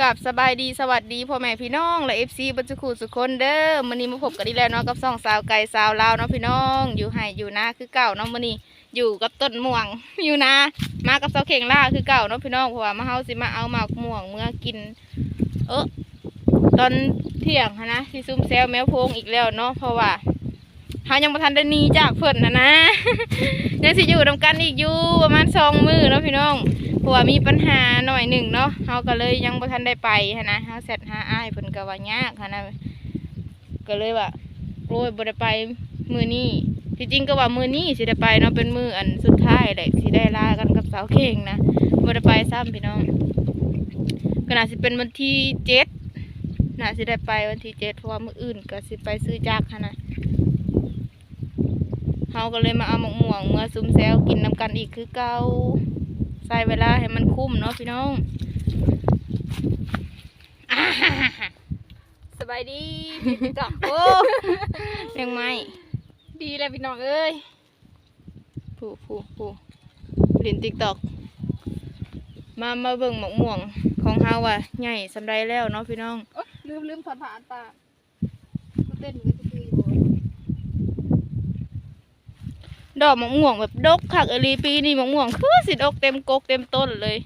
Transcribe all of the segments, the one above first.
กับสบายดีสวัสดีพ่อแม่พี่น้องและเอฟซีบรรจุคูสุคนเด้อมื้อนี้มาพบกันอีกแล้วเนาะกับสองสาวไก่สาวลาวเนาะพี่น้อง อยู่ไห้อยู่นาคือเก่าเนาะมื้อนี้อยู่กับต้นม่วงอยู่นามากับเสาเข่งล่าคือเก่าเนาะพี่น้องเพราะว่ามาเฮาสิมาเอาหมากม่วงเมื่อกิน เออตอนเที่ยงหั้นะที่ซุ่มแซวแมวพงอีกแล้วเนาะเพราะว่าเฮายังบ่ทันได้หนีจากเพิ่นนะนะยังสิอยู่นำกันอีกอยู่ประมาณสองมื้อเนาะพี่น้อง เพราะว่ามีปัญหาหน่อยหนึ่งเนาะเฮาก็เลยยังบ่ทันได้ไปนะเฮาเสร็จหาอ้ายเพิ่นก็ว่ายากนะก็เลยว่าโอ้ยบ่ได้ไปมื้อนี้ที่จริงก็ว่ามื้อนี้สิได้ไปเนาะเป็นมื้ออันสุดท้ายแหละสิได้ลากันกับสาวเข่งนะบ่ได้ไปซ้ำพี่น้องก็น่าสิเป็นวันที่เจ็ดน่าสิได้ไปวันที่เจ็ดเพราะว่ามื้ออื่นก็สิไปซื้อจักหั้นะเฮาก็เลยมาเอาหมกม่วงเมื่อซุ้มแซวกินนํกันอีกคือเก่า ใส่เวลาให้มันคุ้มเนาะพี่น้องอ่าฮ่าฮ่าฮ่าสบายดีพี่จักโอ้ยังไม่ดีแล้วพี่น้องเอ้ยผู้ผู้ผู้ลินติ๊กตอกมามาเบิ่งหมกม่วงของเฮาว่ะใหญ่สำไรแล้วเนาะพี่น้องโอ๊ยลืมลืมถอดผ่านตาเต้นอยู่ก็คืออยู่ ดอกมะม่วงแบบดกคักเอลีปีนี่มะม่วงคือสิดกเต็มกกเต็มต้นเลย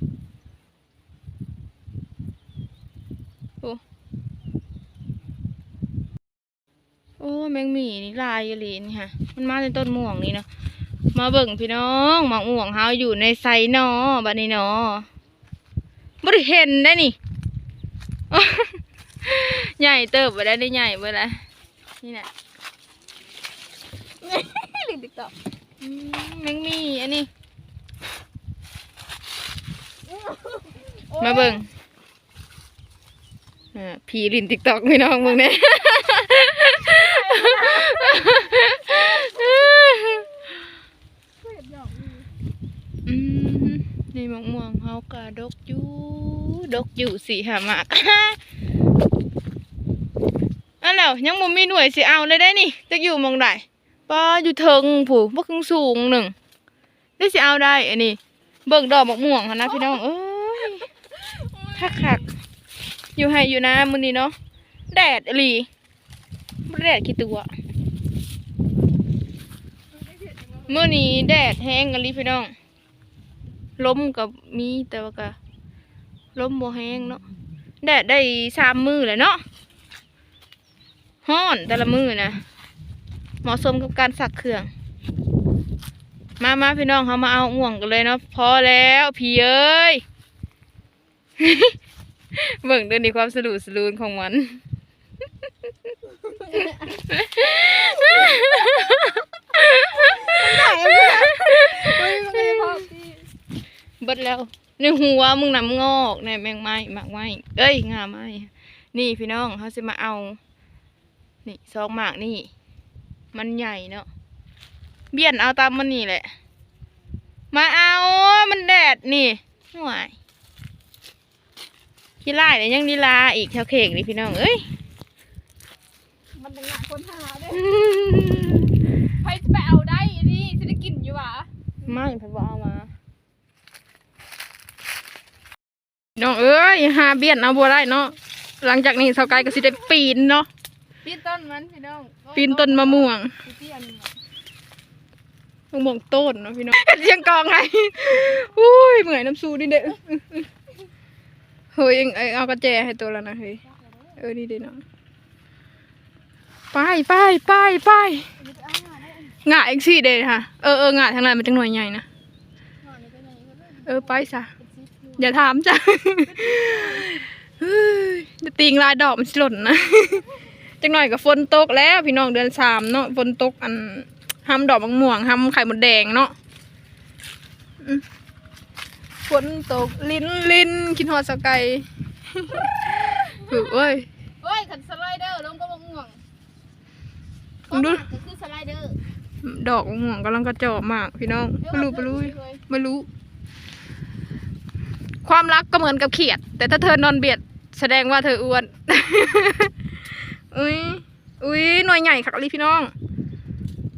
โอ้แมงมีนี่ลายเอลีนี่ฮะมันมาในต้นม่วงนี่เนาะมาเบิ่งพี่น้องมะม่วงเฮาอยู่ในไซนอบัดนี้เนาะบ่ได้เห็นได้นี่ใหญ่เติบไปได้ได้ใหญ่เบ่ละนี่น่ะลินติ๊ก ต็อกอืมแมงมีอันนี้ มาเบิ่งอ่าผีลินติ๊กตอกพี่น้องมึงเนี่ยอืมนี่มะม่วงเฮากะดกอยู่ดกอยู่สิหามากอันแล้วยังบ่มีหน่วยสิเอาเลยได้นี่จะอยู่หมองใด ป้าอยู่เทิงผู้บ่คงสูงหนึ่งได้สิเอาได้อันนี้เบิ่งดอกมะม่วงหั่นนะพี่น้องเอ้ยคักคักๆอยู่ให้อยู่นะมื้อนี้เนาะแดดอีหลีบ่ได้แดดกี่ตัวมื้อนี้แดดแห้งอีหลีพี่น้องลมกับมีแต่ว่าก็ลมบ่แห้งเนาะแดดได้สามมือเลยเนาะฮ้อนแต่ละมือนะ เหมาะสมกับการสักเครื่อง มามาพี่น้องเขามาเอาห่วงกันเลยเนาะพอแล้วพี่เอ้ยเบิ่งเดินในความสลุสลูนของมันเบิดแล้วในหัวมึงนำงอกในแมงไม้หมากไม้เอ้ยงาไม้นี่พี่น้องเขาจะมาเอา นี่ซองหมากนี่ มันใหญ่เนาะเบี้ยนเอาตามมันนี่แหละ มาเอามันแดดนี่ห่วยขี้ไล่เดี๋ยวยังดีลาอีกแถวเข่งนี่พี่น้องเอ้ยมันเป็นงานคนหาเด้ใครจะไปเอาได้อันนี้จะได้กินอยู่หวะไม่เพิ่นบ่เอามาน้องเอ้ยหาเบี้ยนเอาบัวได้เนาะหลังจากนี้สาวไกายก็สิได้ปีนเนาะ ปีนต้นมันพี่น้องโอ้ยปีนต้นมะม่วงปีเตี้ยนี่อะมะม่วงต้นเนาะพี่น้องเสียงกองไงอุ้ยเหมือนน้ำซูนี่เด้อเฮ้ยเอ็งเอ็งเอากระแจให้ตัวแล้วนะเฮ้ยเออนี่เด้อเนาะไปไปไปไปงะเอ็งสี่เด้อค่ะเออเอองะทางนั้นมันจังหน่วยใหญ่นะเออไปซะอย่าถามจ้ะเฮ้ยจะติงลายดอกมันสิหล่นนะ จังหน่อยกับฝนตกแล้ว พี่น้องเดือนสามเนาะฝนตกอันห้ำดอกมะม่วงห้ำไข่มดแดงเนาะอืมฝนตกลิ้นลิ้นกินหอดสกายฝึกเว้ยโอ้ยขันสไลเดอร์ลงก็มะม่วงมึงดูก็คือสไลเดอร์ดอกมะม่วงกำลังกระจอกมาก พี่น้องไม่รู้ไม่รู้ไม่รู้ ความรักก็เหมือนกับเขียด แต่ถ้าเธอนอนเบียด แสดงว่าเธออ้วน อุ้ยอุ้ยหน่วยใหญ่ค่ะลิพี่น้อง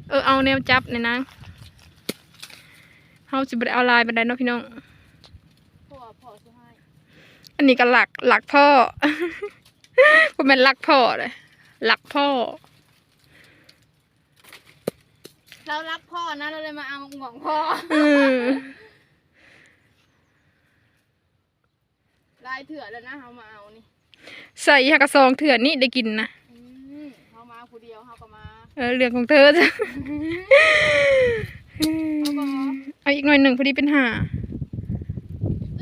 เออเอาแนวจับเนี่ยนะเฮาสิบ่ได้เอาลายไปได้เนาะพี่น้องพ่อพ่อสุดท้ายอันนี้ก็หลักหลักพ่อผมเป็นหลักพ่อเลยหลักพ่อ เรารักพ่อนะเราเลยมาเอาห่วงพ่ออืมลายเถื่อแล้วนะเขามาเอานี่ใส่ฮักกระซองเถื่อนนี่ได้กินนะอืมเขามา ผู้เดียวเขาก็มาเออเรื่องของเธอจ้ะเอาบ่เอาอีกหน่อยหนึ่งพอดีเป็นหา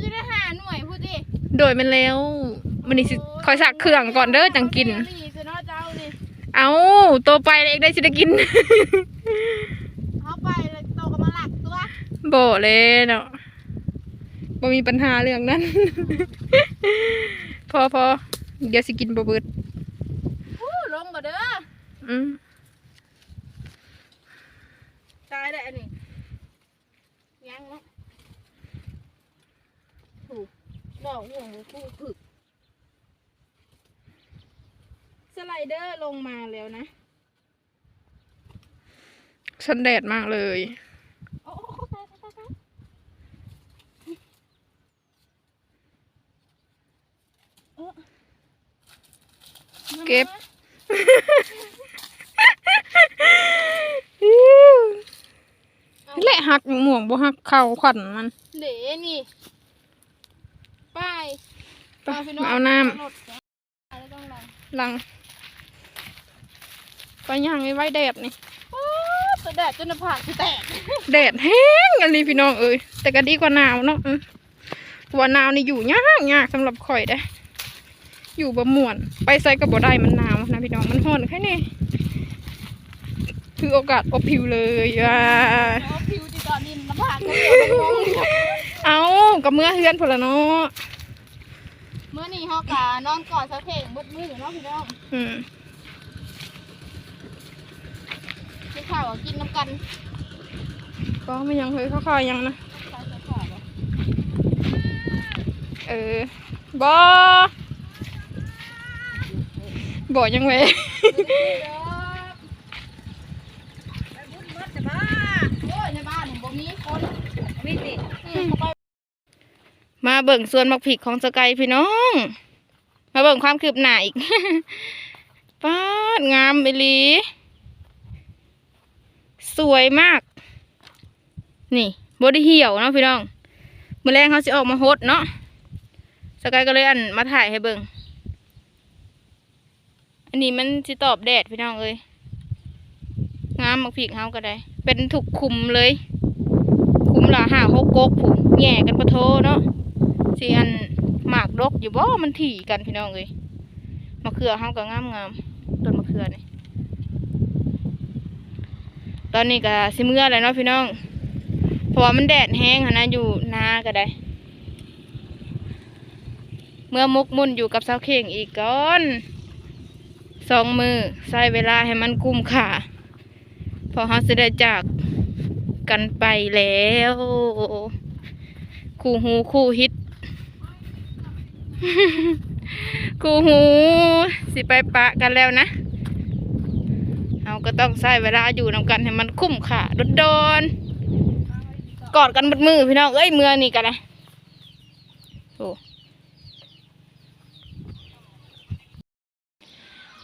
จะได้หาหน่วยพูดดิโดยมันแล้วมันนี่สิคอยสักเครื่องก่อนเด้อจังกินนี่คือน้อเจ้านี่เอาโตไปเลยเอกได้สิได้กินเขาไปเลยโตก็มาหลักตัวโบเลยเนาะบ่มีปัญหาเรื่องนั้น พอพอเดี๋ยวสิกินบ่เบิดอู้ลงก็เด้อ อืมตายได้อันนี้ยังเนาะถูกดอกห่วงคู่ผึกสไลเดอร์ลงมาแล้วนะฉันแดดมากเลยโอ้โอ้ตายตายตายตายเออเก็บ และหักหม่วง บ่หักเข่าขวัญมัน เด๋นี่ไป้ายไปมาเอาน้ำแล้วต้องลองหลังไปย่างไว้ไว้แดดนี่โอ้ตัวแดดจนหน้าผากคือแตกแดดแห้งอันนี้พี่น้องเอ้ยแต่ก็ดีกว่าหนาวเนาะอืมตัวหนาวนี่อยู่ยากยากสำหรับข่อยได้ อยู่บ่ม่วน ไปใส่กับบ่ได้มันหนาวนะพี่น้องมันร้อนแค่นี้ คือโอกาสอบผิวเลยอะเพราะผิวที่ตอนนี้หน้าผากก็เหลือเป็นวงเอากับเมื่อเฮือนพนละเนาะเมื่อนี้เฮากะนอนกอดสะเพงบดมือเนาะพี่น้องอืมกินข้าวก็กินน้ำกันก็ไม่ยังเคยเข้าวๆยังนะใส่ข้าวบ่เออบอบอยังเว้ยไปบุญเบิดแต่บ้าโอ้ยในบ้านผมบ่มีคนมีสิอืมเขาไป มาเบิ่งส่วนมักผิกของสกายพี่น้อง มาเบิ่งความคืบหน้าอีกป้าดงามไปลีสวยมาก นี่บไดเหี่ยวเนาะพี่น้องมือแรงเขาสิออกมาฮดเนาะสกายก็เลยอันมาถ่ายให้เบิ่งอันนี้มันสิตอบแดดพี่น้องเอ้ยงามมักผิกเฮาก็ได้ เป็นถูกคุมเลย คุมหล่ะห้าหกกกผูแง่กันปะโทเนาะ สิอันหมากดกอยู่บ่ มันถี่กันพี่น้องเอ้ยมะเขือเฮาก็งามงามต้นมะเขือนี่ตอนนี้ก็สิเมื่อแล้วเนาะพี่น้อง เพราะว่ามันแดดแห้งนะอยู่นาก็ได้ เมื่อมุกมุ่นอยู่กับเสาเข่งอีกก่อนสองมือใช้เวลาให้มันคุ้มค่าพอเขาจะได้จากกันไปแล้ว คู่หูคู่ฮิต คู่หูสิไปปะกันแล้วนะเราก็ต้องใช้เวลาอยู่นำกันให้มันคุ้มค่าโดนกอดกันบดมือพี่น้องเอ้ยเมื่อนี่กันนะโอ้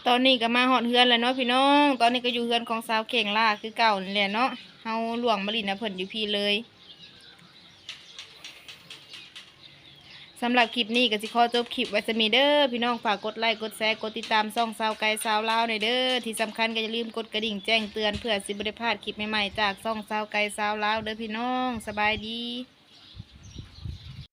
ตอนนี้ก็มาหอดเฮือนแล้วเนาะพี่น้อง ตอนนี้ก็อยู่เฮือนของสาวเข่งล่าคือเก่านี่แหละเนาะเฮาหลวงมะลินะเพิ่นอยู่พี่เลย สำหรับคลิปนี้ก็สิขอจบคลิปไว้สมีเด้อพี่น้องฝากกดไลค์กดแชร์กดติดตามซ่องสาวไก่สาวลาวหน่อยเด้อที่สำคัญก็อย่าลืมกดกระดิ่งแจ้งเตือนเพื่อสิบ่ได้พลาดคลิปใหม่ๆจากซ่องสาวไก่สาวลาวเด้อพี่น้องสบายดี